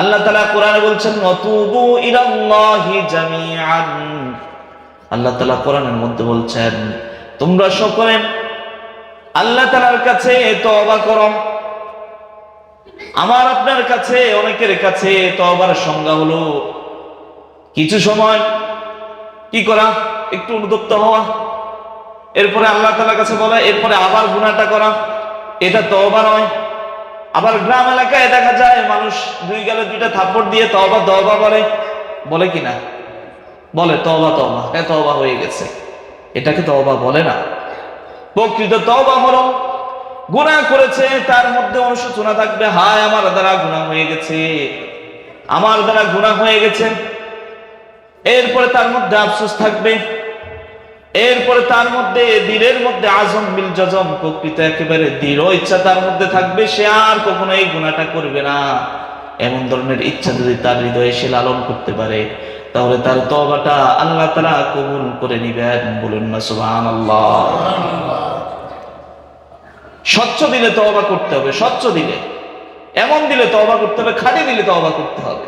আল্লাহ তালা কোরআনে বলছেন নতুবু ইলাল্লাহি জামিআন। আল্লাহ তালা কোরআনের মধ্যে বলছেন, তোমরা সকলে আল্লাহ তালার কাছে তওবা করো। আমার আপনার কাছে, অনেকের কাছে তওবার সংজ্ঞা হলো, কিছু সময় কি করা, একটু অনুতপ্ত হওয়া, এরপরে আল্লাহ তালার কাছে বলা, এরপরে আবার গুনাহটা করা, এটা তো তওবা নয়। আবার গ্রাম এলাকায় দেখা যায় মানুষ দুই গেলে দুইটা থাপ্পড় দিয়ে তওবা তওবা বলে বলে কিনা বলে, তওবা তওবা। হ্যাঁ তওবা হয়ে গেছে। এটাকে তওবা বলে না। প্রকৃত তওবা হলো, গুনাহ করেছে, তার মধ্যে অনুশোচনা থাকবে, হায়, আমার দ্বারা গুনাহ হয়ে গেছে। আমার দ্বারা গুনাহ হয়ে গেছে। এরপরে তার মধ্যে আফসোস থাকবে। এরপরে তার মধ্যে, দিলের মধ্যে আজম বিল জজম প্রকৃত একেবারে দৃঢ় ইচ্ছা তার মধ্যে থাকবে, সে আর কখনো এই গুণাটা করবে না। এমন ধরনের ইচ্ছা যদি তার হৃদয়ে সে লালন করতে পারে, তাহলে তার তবাটা আল্লাহ তারা কবুল করে নিবেন বলুন না সুবাহ স্বচ্ছ দিলে তবা করতে হবে, স্বচ্ছ দিলে। এমন দিলে তবা করতে হবে খালি দিলে তবা করতে হবে।